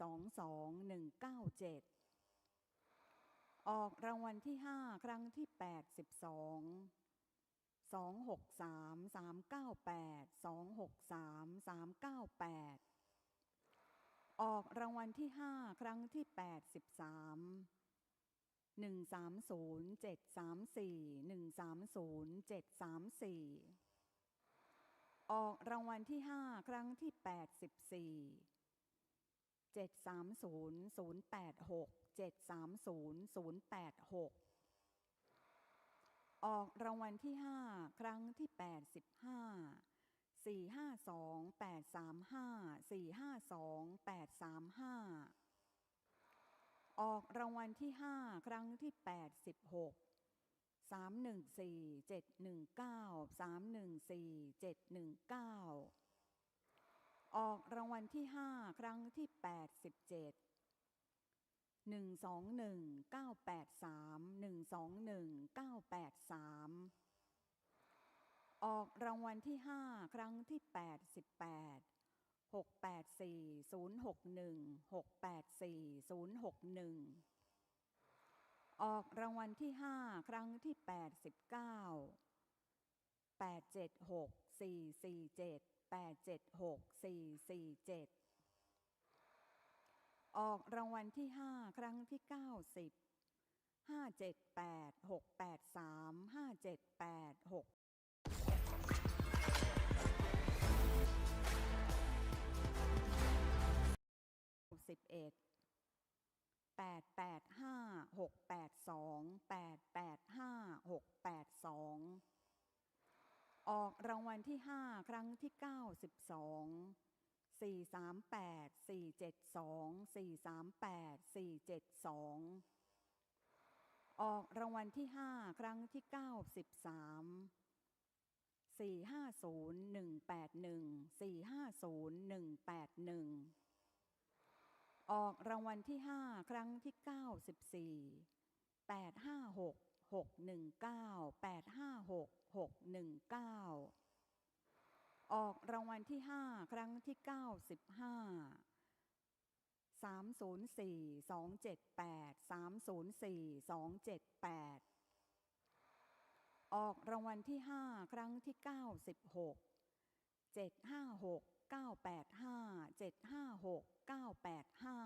สองสองหนึ่งเก้าเจ็ดออกรางวัลที่ห้าครั้งที่แปดสิบสองสองหกสามสามเก้าแปดสองหกสามสามเก้าแปดออกรางวัลที่ห้าครั้งที่แปดสิบสามหนึ่งสามศูนย์เจ็ดสามสี่หนึ่งสามศูนย์เจ็ดสามสี่ออกรางวัลที่ห้าครั้งที่แ730 086 730 086 ออกรางวัลที่ 5 ครั้งที่ 85 452 835 452 835 ออกรางวัลที่ 5 ครั้งที่ 86 314 719 314 719 ออกรางวัลที่ห้าครั้งที่แปดสิบเจ็ดหนึ่งสองหนึ่งเก้าแปดสามหนึ่งสองหนึ่งเก้าแปดสามออกรางวัลที่ห้าครั้งที่แปดสิบแปดหกแปดสี่ศูนย์หกหนึ่งหกแปดสี่ศูนย์หกหนึ่งออกรางวัลที่ห้าครั้งที่แปดสิบเก้าแปดเจ็ดหกสี่สี่เจ็ด แปดเจ็ดหกสี่สี่เจ็ดออกรางวัลที่ห้าครั้งที่เก้าสิบห้าเจ็ดแปดหกแปดสามห้าเจ็ดแปดหกสิบเอ็ดแปดแปดห้าหกแปดสองแปดแปดห้าหกแปดสอง ออกรางวัลที่ห้าครั้งที่เก้าสิบสองสี่สามแปดสี่เจ็ดสองสี่สามแปดสี่เจ็ดสองออกรางวัลที่ห้าครั้งที่เก้าสิบสามสี่ห้าศูนย์หนึ่งแปดหนึ่งสี่ห้าศูนย์หนึ่งแปดหนึ่งออกรางวัลที่ห้าครั้งที่เก้าสิบสี่แปดห้าหก หกหนึ่งเก้าแปดห้าหกหกหนึ่งเก้าออกรางวัลที่ห้าครั้งที่เก้าสิบห้าสามศูนย์สี่สองเจ็ดแปดสามศูนย์สี่สองเจ็ดแปดออกรางวัลที่ห้าครั้งที่เก้าสิบหกเจ็ดห้าหกเก้าแปดห้าเจ็ดห้าหกเก้าแปดห้า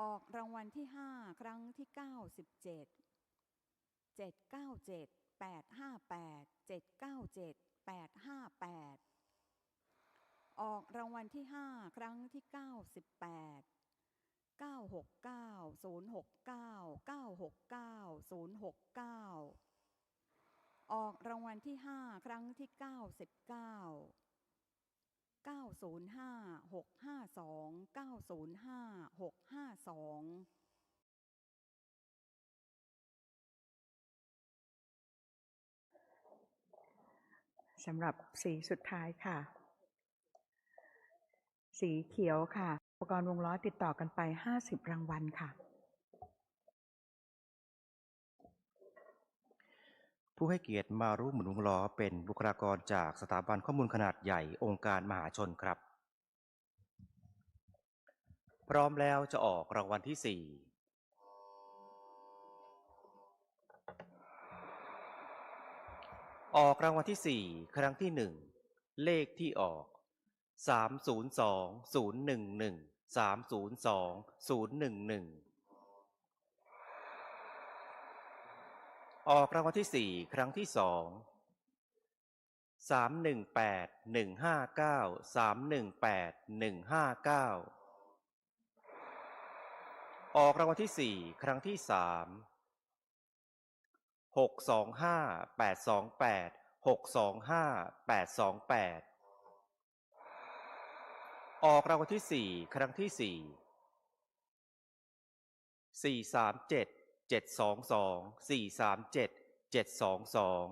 ออกรางวัลที่ห้าครั้งที่เ797 858 797 858 ออกรางวัลที่ 5 ครั้งที่ 98 969 069 969 069 ออกรางวัลที่ 5 ครั้งที่ 99 905 652 905 652 สำหรับสีสุดท้ายค่ะ สีเขียวค่ะ อุปกรณ์วงล้อติดต่อกันไป 50 รางวัลค่ะ ผู้ให้เกียรติมารู้หมุนวงล้อเป็นบุคลากรจากสถาบันข้อมูลขนาดใหญ่องค์การมหาชนครับ พร้อมแล้วจะออกรางวัลที่สี่ ออกรางวัลที่สี่ครั้งที่หนึ่งเลขที่ออกสามศูนย์สองศูนย์หนึ่งหนึ่งสามศูนย์สองศูนย์หนึ่งหนึ่งออกรางวัลที่สี่ครั้งที่สองสามหนึ่งแปดหนึ่งห้าเก้าสามหนึ่งแปดหนึ่งห้าเก้าออกรางวัลที่สี่ครั้งที่สาม หกสองห้าแปดสองแปดหกสองห้าแปดสองแปดออกรางวัลที่สี่ครั้งที่สี่สี่สามเจ็ดเจ็ดสองสองสี่สามเจ็ดเจ็ดสองสอง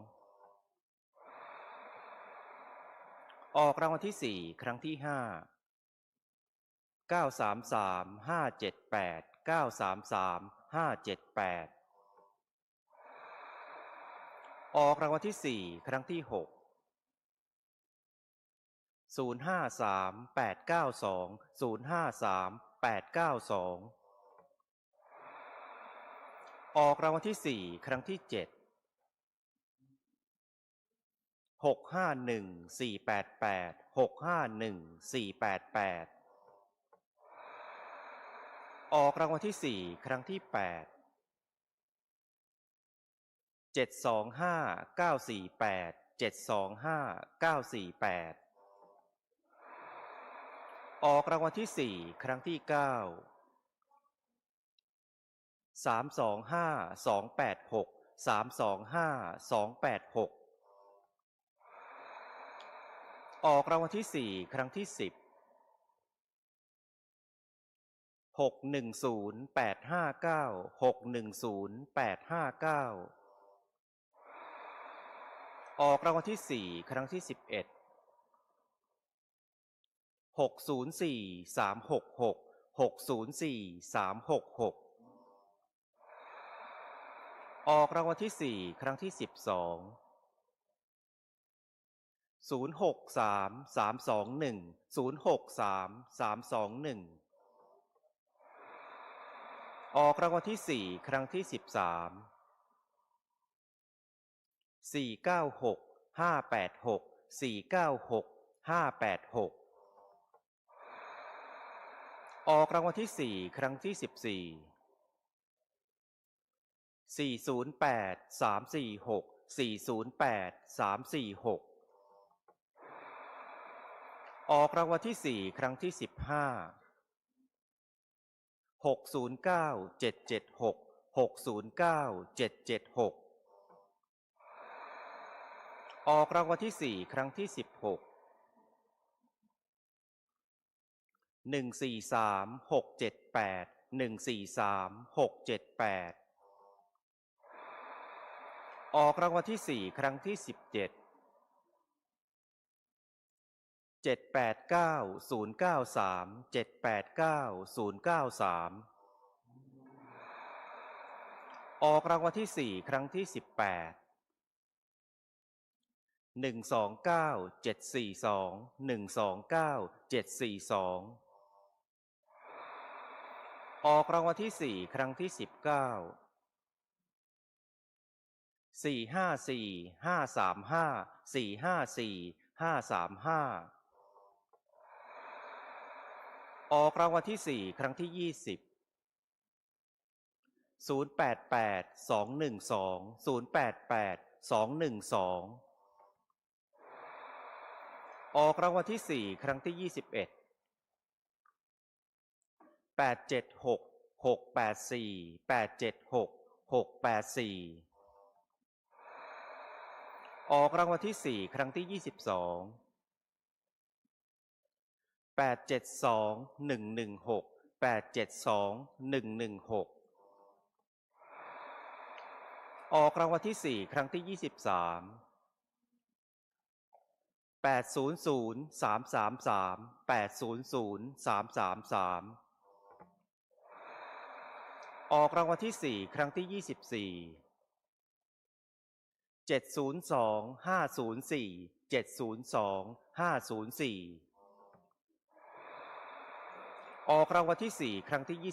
ออกรางวัลที่สี่ครั้งที่ห้าเก้าสามสามห้าเจ็ดแปดเก้าสามสามห้าเจ็ดแปด ออกรางวัลที่สี่ครั้งที่หกศูนย์ห้าสามแปดเก้าสองศูนย์ห้าสามแปดเก้าสองออกรางวัลที่สี่ครั้งที่เจ็ดหกห้าหนึ่งสี่แปดแปดหกห้าหนึ่งสี่แปดแปดออกรางวัลที่สี่ครั้งที่แปด เจ็ดสองห้าเก้าสี่แปดเจ็ดสองห้าเก้าสี่แปดออกรางวัลที่สี่ครั้งที่เก้าสามสองห้าสองแปดหกสามสองห้าสองแปดหกออกรางวัลที่สี่ครั้งที่สิบหกหนึ่งศูนย์แปดห้าเก้าหกหนึ่งศูนย์แปดห้าเก้า ออกรางวัลที่สี่ครั้งที่สิบเอ็ดหกศูนย์สี่สามหกหกหกศูนย์สี่สามหกหกออกรางวัลที่สี่ครั้งที่สิบสองศูนย์หกสามสามสองหนึ่งศูนย์หกสามสามสองหนึ่งออกรางวัลที่สี่ครั้งที่สิบสาม สี่เก้าหกห้าแปดหกสี่เก้าหกห้าแปดหกออกรางวัลที่สี่ครั้งที่สิบสี่สี่ศูนย์แปดสามสี่หกสี่ศูนย์แปดสามสี่หกออกรางวัลที่สี่ครั้งที่สิบห้าหกศูนย์เก้าเจ็ดเจ็ดหกหกศูนย์เก้าเจ็ดเจ็ดหก ออกรางวัลที่สี่ครั้งที่สิบหกหนึ่งสี่สามหกเจ็ดแปดหนึ่งสี่สามหกเจ็ดแปดออกรางวัลที่สี่ครั้งที่สิบเจ็ดเจ็ดแปดเก้าศูนย์เก้าสามเจ็ดแปดเก้าศูนย์เก้าสามออกรางวัลที่สี่ครั้งที่สิบแปด หนึ่งสองเก้าเจ็ดสี่สองหนึ่งสองเก้าเจ็ดสี่สองออกรางวัลที่สี่ครั้งที่สิบเก้าสี่ห้าสี่ห้าสามห้าสี่ห้าสี่ห้าสามห้าออกรางวัลที่สี่ครั้งที่ยี่สิบศูนย์แปดแปดสองหนึ่งสองศูนย์แปดแปดสองหนึ่งสอง ออกรางวัลที่สี่ครั้งที่ยี่สิบเอ็ดแปดเจ็ดหกหกแปดสี่แปดเจ็ดหกหกแปดสี่ออกรางวัลที่สี่ครั้งที่ยี่สิบสองแปดเจ็ดสองหนึ่งหนึ่งหกแปดเจ็ดสองหนึ่งหนึ่งหกออกรางวัลที่สี่ครั้งที่ยี่สิบสาม 800 333 800 333 ออกรางวัลที่ 4 ครั้งที่ 24 702 504 702 504 ออกรางวัลที่ 4 ครั้งที่ 25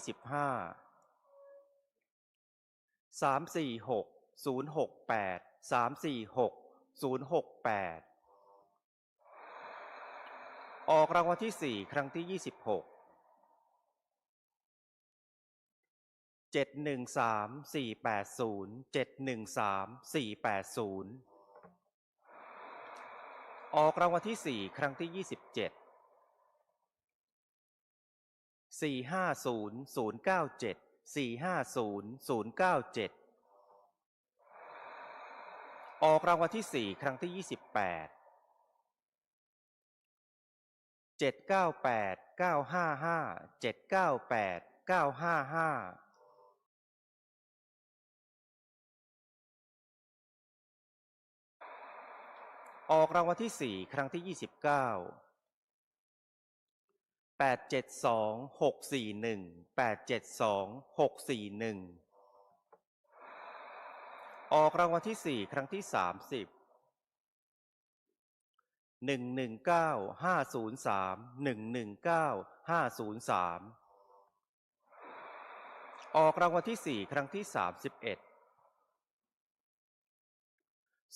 346 068 346 068 ออกรางวัลที่สี่ครั้งที่ยี่สิบหกเจ็ดหนึ่งสามสี่แปดศูนย์เจ็ดหนึ่งสามสี่แปดศูนย์ออกรางวัลที่สี่ครั้งที่ยี่สิบเจ็ดสี่ห้าศูนย์ศูนย์เก้าเจ็ดสี่ห้าศูนย์ศูนย์เก้าเจ็ดออกรางวัลที่สี่ครั้งที่ยี่สิบแปด เจ็ดเก้าแปดเก้าห้าห้าเจ็ดเก้าแปดเก้าห้าห้าออกรางวัลที่สี่ครั้งที่ยี่สิบเก้าแปดเจ็ดสองหกสี่หนึ่งแปดเจ็ดสองหกสี่หนึ่งออกรางวัลที่สี่ครั้งที่สามสิบ หนึ่งหนึ่งเก้าห้าศูนย์สามหนึ่งหนึ่งเก้าห้าศูนย์สามออกรางวัลที่สี่ครั้งที่สามสิบเอ็ด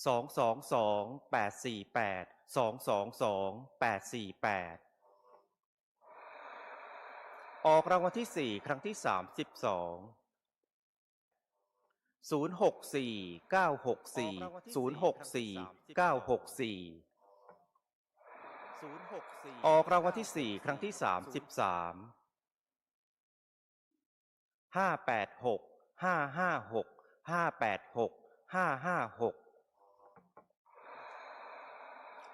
สองสองสองแปดสี่แปดสองสองสองแปดสี่แปดออกรางวัลที่สี่ครั้งที่สามสิบสองศูนย์หกสี่เก้าหกสี่ศูนย์หกสี่เก้าหกสี่ ออกรางวัลที่สี่ครั้งที่สามสิบสามห้าแปดหกห้าห้าหกห้าแปดหกห้าห้าหก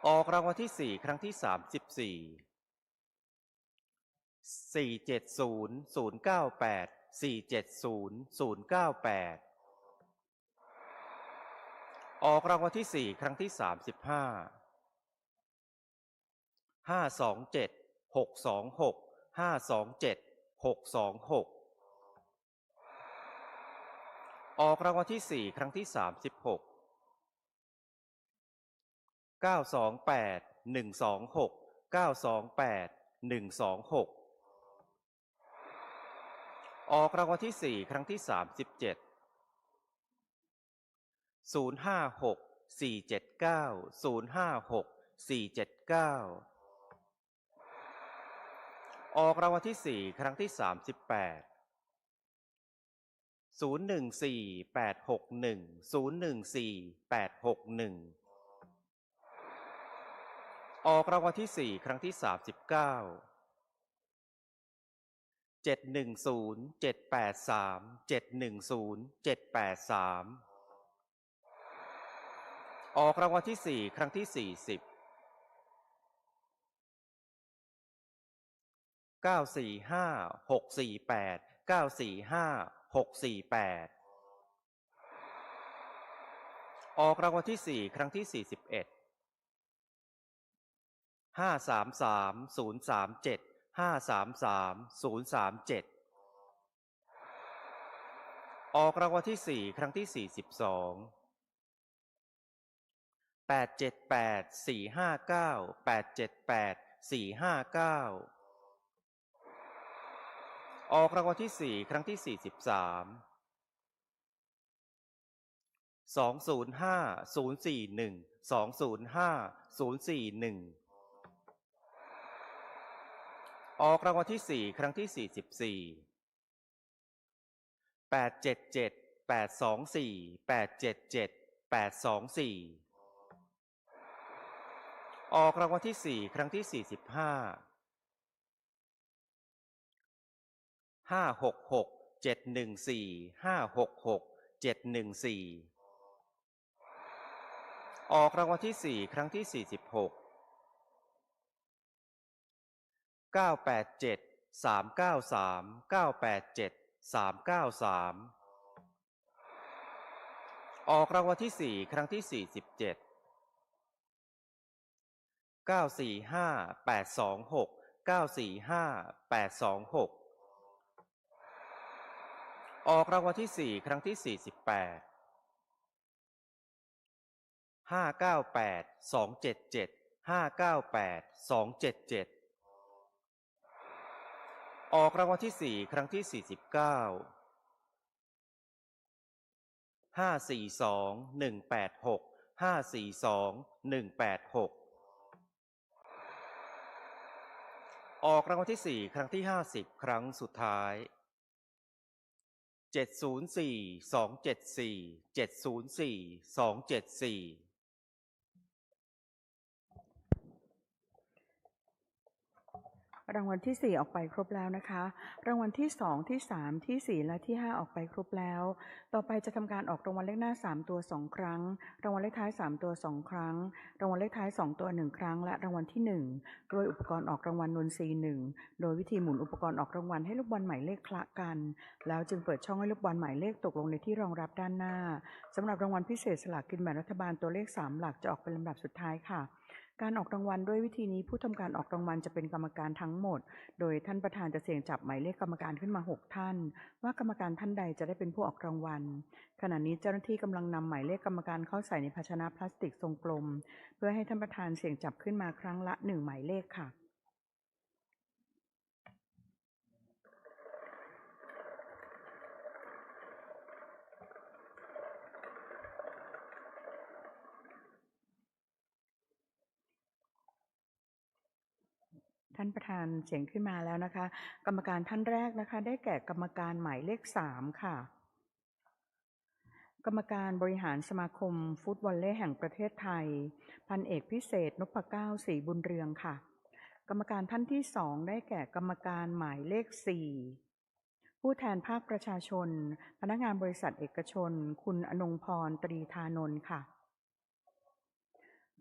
ออกรางวัลที่สี่ครั้งที่สามสิบสี่สี่เจ็ดศูนย์ศูนย์เก้าแปดสี่เจ็ดศูนย์ศูนย์เก้าแปดออกรางวัลที่สี่ครั้งที่สามสิบห้า ห้าสองเจ็ดหกสองหกห้าสองเจ็ดหกสองหกออกรางวัลที่สี่ครั้งที่สามสิบหกเก้าสองแปดหนึ่งสองหกเก้าสองแปดหนึ่งสองหกออกรางวัลที่สี่ครั้งที่สามสิบเจ็ดศูนย์ห้าหกสี่เจ็ดเก้าศูนย์ห้าหกสี่เจ็ดเก้า ออกรางวัลที่สี่ครั้งที่สามสิบแปดศูนย์หนึ่งสี่แปดหกหนึ่งศูนย์หนึ่งสี่แปดหกหนึ่งออกรางวัลที่สี่ครั้งที่สามสิบเก้าเจ็ดหนึ่งศูนย์เจ็ดแปดสามเจ็ดหนึ่งศูนย์เจ็ดแปดสามออกรางวัลที่สี่ครั้งที่สี่สิบ เก้าสี่ห้าหกสี่แปดเก้าสี่ห้าหกสี่แปดออกรางวัลที่สี่ครั้งที่สี่สิบเอ็ดห้าสามสามศูนย์สามเจ็ดห้าสามสามศูนย์สามเจ็ดออกรางวัลที่สี่ครั้งที่สี่สิบสองแปดเจ็ดแปดสี่ห้าเก้าแปดเจ็ดแปดสี่ห้าเก้า ออกรางวัลที่สี่ครั้งที่สี่สิบสามสองศูนย์ห้าศูนย์สี่หนึ่งสองศูนย์ห้าศูนย์สี่หนึ่งออกรางวัลที่สี่ครั้งที่สี่สิบสี่แปดเจ็ดเจ็ดแปดสองสี่แปดเจ็ดเจ็ดแปดสองสี่ออกรางวัลที่สี่ครั้งที่สี่สิบห้า ห้าหกหกเจ็ดหนึ่งสี่ห้าหกหกเจ็ดหนึ่งสี่ออกรางวัลที่สี่ครั้งที่สี่สิบหกเก้าแปดเจ็ดสามเก้าสามเก้าแปดเจ็ดสามเก้าสามออกรางวัลที่สี่ครั้งที่สี่สิบเจ็ดเก้าสี่ห้าแปดสองหกเก้าสี่ห้าแปดสองหก ออกรางวัลที่สี่ครั้งที่สี่สิบแปดห้าเก้าแปดสองเจ็ดเจ็ดห้าเก้าแปดสองเจ็ดเจ็ดออกรางวัลที่สี่ครั้งที่สี่สิบเก้าห้าสี่สองหนึ่งแปดหกห้าสี่สองหนึ่งแปดหกออกรางวัลที่สี่ครั้งที่ห้าสิบครั้งสุดท้าย 704 274 704 274 รางวัลที่ 4 ออกไปครบแล้วนะคะ รางวัลที่ 2 ที่ 3 ที่ 4 และที่ 5 ออกไปครบแล้ว ต่อไปจะทำการออกรางวัลเลขหน้า 3 ตัว 2 ครั้ง รางวัลเลขท้าย 3 ตัว 2 ครั้ง รางวัลเลขท้าย 2 ตัว 1 ครั้ง และรางวัลที่ 1 โดยอุปกรณ์ออกรางวัลนนทรีหนึ่งโดยวิธีหมุนอุปกรณ์ออกรางวัลให้ลูกบอลหมายเลขคละกัน แล้วจึงเปิดช่องให้ลูกบอลหมายเลขตกลงในที่รองรับด้านหน้าสำหรับรางวัลพิเศษสลากกินแบ่งรัฐบาลตัวเลข 3 หลักจะออกเป็นลำดับสุดท้ายค่ะ การออกรางวัลด้วยวิธีนี้ผู้ทำการออกรางวัลจะเป็นกรรมการทั้งหมด โดยท่านประธานจะเสี่ยงจับหมายเลขกรรมการขึ้นมา 6 ท่าน ว่ากรรมการท่านใดจะได้เป็นผู้ออกรางวัล ขณะนี้เจ้าหน้าที่กำลังนำหมายเลขกรรมการเข้าใส่ในภาชนะพลาสติกทรงกลม เพื่อให้ท่านประธานเสี่ยงจับขึ้นมาครั้งละหนึ่งหมายเลขค่ะ ท่านประธานเสียงขึ้นมาแล้วนะคะ กรรมการท่านแรกนะคะ ได้แก่กรรมการหมายเลขสามค่ะ กรรมการบริหารสมาคมฟุตบอลเล่แห่งประเทศไทย พันเอกพิเศษนพเก้าศรีบุญเรืองค่ะ กรรมการท่านที่สองได้แก่กรรมการหมายเลขสี่ผู้แทนภาคประชาชน พนักงานบริษัทเอกชน คุณอนงพรตรีธานนท์ค่ะ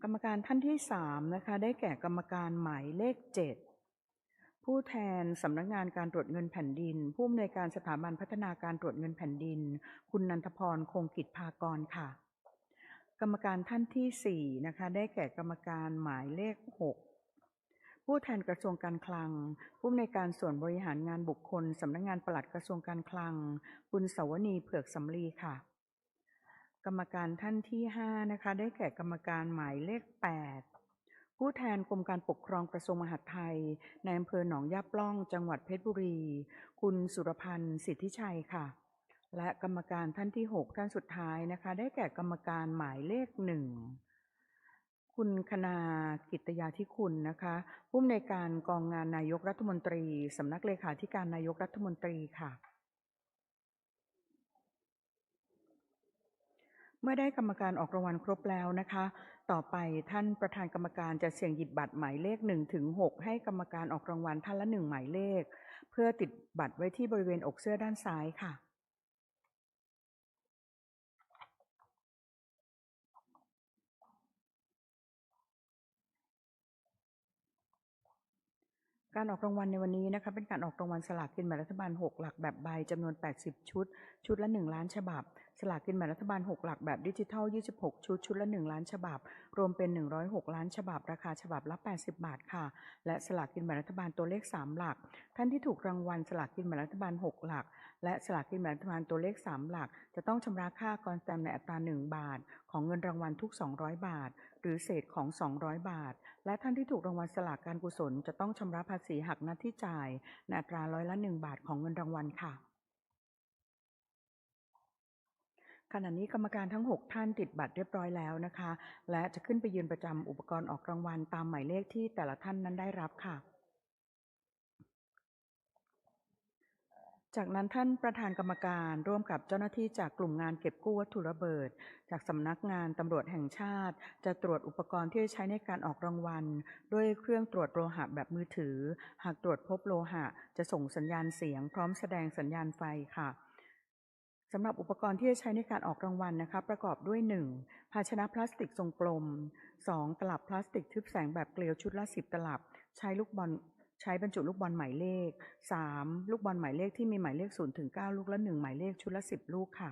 กรรมการท่านที่สามนะคะ ได้แก่กรรมการหมายเลขเจ็ด ผู้แทนสำนักงานการตรวจเงินแผ่นดิน ผู้อำนวยการสถาบันพัฒนาการตรวจเงินแผ่นดิน คุณนันทพรคงกิจภากรค่ะ กรรมการท่านที่สี่นะคะ ได้แก่กรรมการหมายเลขหกผู้แทนกระทรวงการคลัง ผู้อำนวยการส่วนบริหารงานบุคคลสำนักงานปลัดกระทรวงการคลัง คุณสวนีเผือกสำลีค่ะ กรรมการท่านที่ห้านะคะ ได้แก่กรรมการหมายเลขแปด ผู้แทนกรมการปกครองกระทรวงมหาดไทย ในอำเภอหนองยาปล่อง จังหวัดเพชรบุรี คุณสุรพันธ์สิทธิชัยค่ะ และกรรมการท่านที่หกท่านสุดท้ายนะคะ ได้แก่กรรมการหมายเลขหนึ่งคุณคณากิตยาธิคุณนะคะผู้อำนวยการกองงานนายกรัฐมนตรีสำนักเลขาธิการนายกรัฐมนตรีค่ะ เมื่อได้กรรมการออกรางวัลครบแล้วนะคะ ต่อไปท่านประธานกรรมการจะเสี่ยงหยิบบัตรหมายเลข1ถึง6ให้กรรมการออกรางวัลท่านละหนึ่งหมายเลข เพื่อติดบัตรไว้ที่บริเวณอกเสื้อด้านซ้ายค่ะ การออกรางวัลในวันนี้นะคะเป็นการออกรางวัลสลากกินแบ่งรัฐบาล 6 หลักแบบใบจำนวน 80 ชุด ชุดละ 1 ล้านฉบับ สลากกินแบ่งรัฐบาล 6 หลักแบบดิจิทัล 26 ชุด ชุดละ 1 ล้านฉบับ รวมเป็น 106 ล้านฉบับ ราคาฉบับละ 80 บาทค่ะ และสลากกินแบ่งรัฐบาลตัวเลข 3 หลัก ท่านที่ถูกรางวัลสลากกินแบ่งรัฐบาล 6 หลัก และสลากกินแบ่งรัฐบาลตัวเลข 3 หลัก จะต้องชำระค่ากรสแตมในอัตรา 1 บาท ของเงินรางวัลทุก 200 บาท หรือเศษของ 200 บาท และท่านที่ถูกรางวัลสลากการกุศล จะต้องชำระภาษีหักหน้าที่จ่ายในอัตราร้อยละ 1 บาทของเงินรางวัลค่ะขณะนี้กรรมการทั้ง 6 ท่านติดบัตรเรียบร้อยแล้วนะคะ และจะขึ้นไปยืนประจำอุปกรณ์ออกรางวัลตามหมายเลขที่แต่ละท่านนั้นได้รับค่ะ จากนั้นท่านประธานกรรมการร่วมกับเจ้าหน้าที่จากกลุ่มงานเก็บกู้วัตถุระเบิด จากสำนักงานตำรวจแห่งชาติ จะตรวจอุปกรณ์ที่ใช้ในการออกรางวัล ด้วยเครื่องตรวจโลหะแบบมือถือ หากตรวจพบโลหะ จะส่งสัญญาณเสียง พร้อมแสดงสัญญาณไฟค่ะสำหรับอุปกรณ์ที่จะใช้ในการออกรางวัลนะคะ ประกอบด้วย 1. ภาชนะพลาสติกทรงกลม 2. ตลับพลาสติกทึบแสงแบบเกลียวชุดละ 10 ตลับ ใช้ลูกบอล ใช้บรรจุลูกบอลหมายเลข 3. ลูกบอลหมายเลขที่มีหมายเลข0ถึง9ลูกละ 1 หมายเลขชุดละ 10 ลูกค่ะ